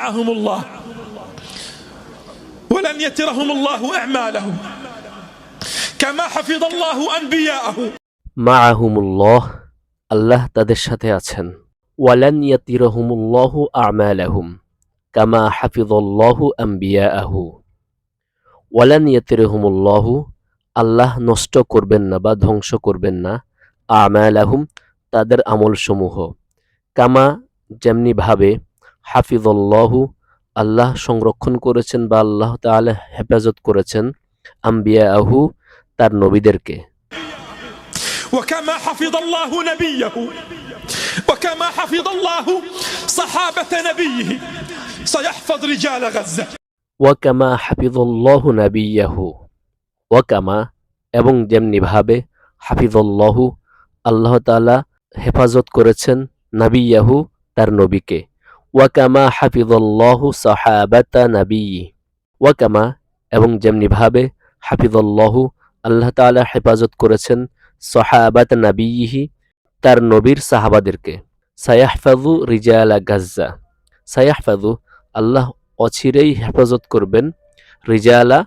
معهم الله ولن يترهم الله أعمالهم كما حفظ الله أنبياءه মাআহুমুল্লাহ আল্লাহ তাদের সাথে আছেন ওয়ালান ইয়াতিরহুমুল্লাহু আমালাহুম কামা হাফিজাল্লাহু আম্বিয়াআহু ওয়ালান ইয়াতিরহুমুল্লাহু আল্লাহ নষ্ট করবেন না বা ধ্বংস করবেন না আমালাহুম তাদের আমলসমূহ কামা যেমনি ভাবে হাফিজাল্লাহু আল্লাহ সংরক্ষণ করেছেন বা আল্লাহ তাআলা হেফাজত করেছেন আম্বিয়াআহু তার নবীদেরকে وكما حفظ الله نبيه وكما حفظ الله صحابة نبيه سيحفظ رجال غزة ওয়াকামা হাফিজুল্লাহু নাবিয়াহু ওয়াকামা এবং যেমনিভাবে হাফিজুল্লাহু আল্লাহ তাআলা হেফাজত করেছেন নাবিয়াহু তার নবীকে ওয়াকামা হাফিজুল্লাহু সাহাবাতা নাবিয়ি। ওয়াকামা এবং যেমনিভাবে হাফিজুল্লাহু আল্লাহ তাআলা হেফাজত করেছেন সাহাবাত নাবিয়িহি, তার নবীর সাহাবাদেরকে। সায়াহফাজু রিজালা গাজ্জা। সায়াহফাজু আল্লাহ অচিরেই হেফাজত করবেন রিজালা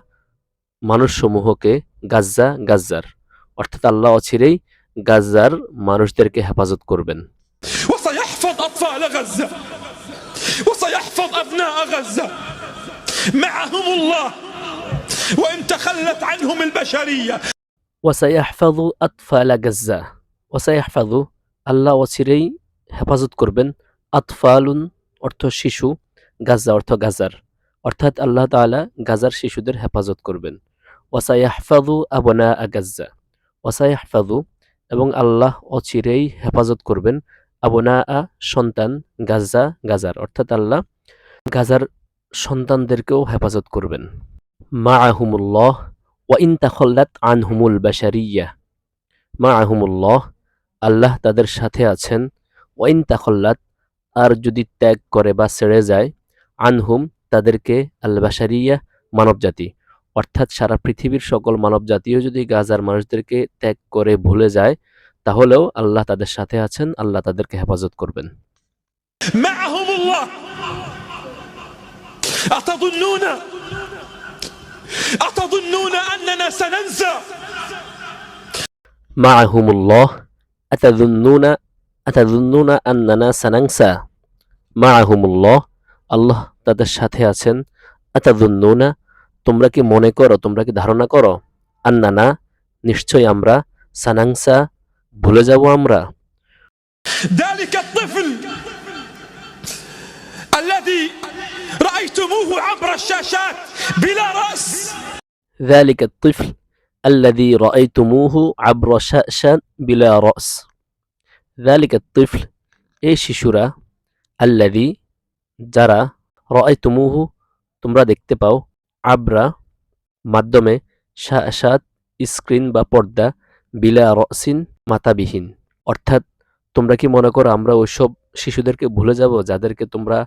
মানুষসমূহকে গাজ্জা, গাজ্জার। অর্থাৎ আল্লাহ অচিরেই গাজ্জার মানুষদেরকে হেফাজত করবেন। وسيحفظ أطفال غزة وسيحفظ أبناء غزة معهم الله وإن تخلت عنهم البشرية ওয়াসাইয়াহফাজু আতফালা গাজ্জা ওয়াসাইয়াহফাজু আল্লাহ অচিরেই হেফাজত করবেন আতফালুন অর্থ শিশু গাজ্জা অর্থ গাজার অর্থাৎ আল্লাহ তাআলা গাজার শিশুদের হেফাজত করবেন ওয়াসাইয়াহফাজু আবনা আগাজ্জা ওয়াসাইয়াহফাজু এবং আল্লাহ অচিরেই হেফাজত করবেন আবনা আ সন্তান গাজা গাজার, অর্থাৎ আল্লাহ গাজার সন্তানদেরকেও হেফাজত করবেন। মা আহুমুল্লাহ ওয়াইন তাখল্লাত আনহুমুল বাশারিয়া। মা আহুমুল্লাহ আল্লাহ তাদের সাথে আছেন। ওয়াইন তাখল্লাত, আর যদি ত্যাগ করে বা ছেড়ে যায়, আনহুম তাদেরকে আল বাশারিয়া মানবজাতি অর্থাৎ সারা পৃথিবীর সকল মানবজাতিও যদি গাজার মানুষদেরকে ত্যাগ করে ভুলে যায় তাহলেও আল্লাহ তাদের সাথে আছেন আল্লাহ তাদেরকে হেফাজত করবেন معهم الله أتظنون أتظنون أننا سننسى মাআহুমুল্লাহ আতাযুন্নুনা আতাযুন্নুনা আন্নানা সানাংসা মাআহুমুল্লাহ আল্লাহ তাদের সাথে আছেন আতাযুন্নুনা তোমরা কি মনে করো তোমরা কি ধারণা করো আন্নানা নিশ্চয় আমরা সানাংসা ভুলে যাব আমরা ذلك الطفل الذي رأيتموه عبر الشاشات بلا رأس ذلك الطفل الذي رأيتموه عبر شاشة بلا رأس ذلك الطفل এই শিশুরা আল্লাদি যারা রআইতুমুহু তোমরা দেখতে পাও আবরা মাধ্যমে শাসাত স্ক্রিন বা পর্দা বিলা রসিন মাতাবিহীন অর্থাৎ তোমরা কি মনে করো আমরা ওইসব শিশুদেরকে ভুলে যাব যাদেরকে তোমরা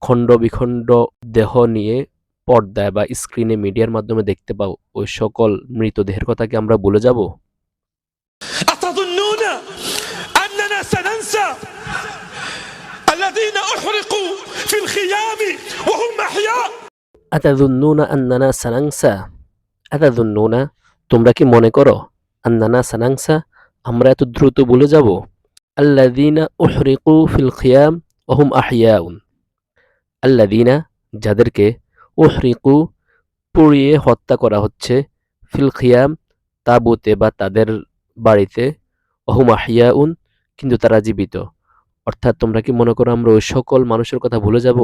খণ্ড বিখণ্ড দেহ নিয়ে পর্দায় বা স্ক্রিনে মিডিয়ার মাধ্যমে দেখতে পাও? ওই সকল মৃতদেহের কথা কি আমরা ভুলে যাব? তোমরা কি মনে করো? আন্নানা সানাংসা আমরা এত দ্রুত বলে যাব? আল্লাযীনা উহরিকু ফিল খিয়াম ওহুম আহিয়াউন আল্লাযীনা, যাদেরকে উহরিকু পুড়িয়ে হত্যা করা হচ্ছে, ফিল খিয়াম তাবুতে বা তাদের বাড়িতে ওহুম আহিয়াউন কিন্তু তারা জীবিত। অর্থাৎ তোমরা কি মনে করো আমরা ওই সকল মানুষের কথা ভুলে যাব?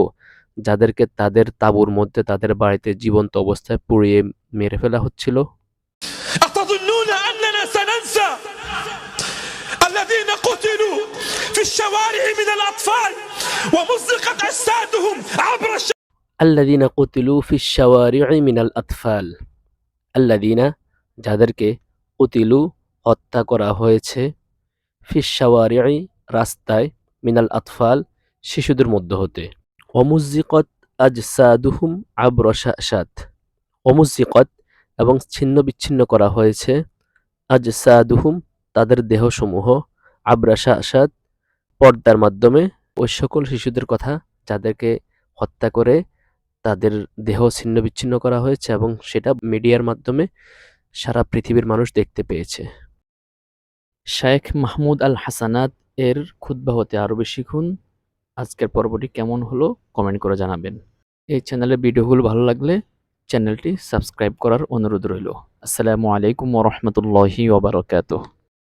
যাদেরকে তাদের তাঁবুর মধ্যে, তাদের বাড়িতে জীবন্ত অবস্থায় পুড়িয়ে মেরে ফেলা হচ্ছিল? من الأطفال ومزقت أجسادهم عبر الشوارع আল্লাদিনা কুতিলু ফি শাওয়ারি'i মিনাল আতফাল আল্লাদিনা যাদেরকে কুতিলু হত্যা করা হয়েছে ফি শাওয়ারি'i রাস্তায় মিনাল আতফাল শিশুদের মধ্য হতে অমুজিকত আজসাদুহুম আবরসাত অমুজিকত এবং ছিন্ন বিচ্ছিন্ন করা হয়েছে আজসাদুহুম তাদের দেহসমূহ আবরাসাসাদ পর্দার মাধ্যমে ওই সকল শিশুদের কথা যাদেরকে হত্যা করে তাদের দেহ ছিন্ন বিচ্ছিন্ন করা হয়েছে এবং সেটা মিডিয়ার মাধ্যমে সারা পৃথিবীর মানুষ দেখতে পেয়েছে। শায়েখ মাহমুদ আল হাসানাত এর খুতবা হতে আরও বেশি খুন। আজকের পর্বটি কেমন হলো কমেন্ট করে জানাবেন। এই চ্যানেলের ভিডিওগুলো ভালো লাগলে চ্যানেলটি সাবস্ক্রাইব করার অনুরোধ রইল। আসসালামু আলাইকুম ওরহমতুল্লাহি ওবরাকাতুহ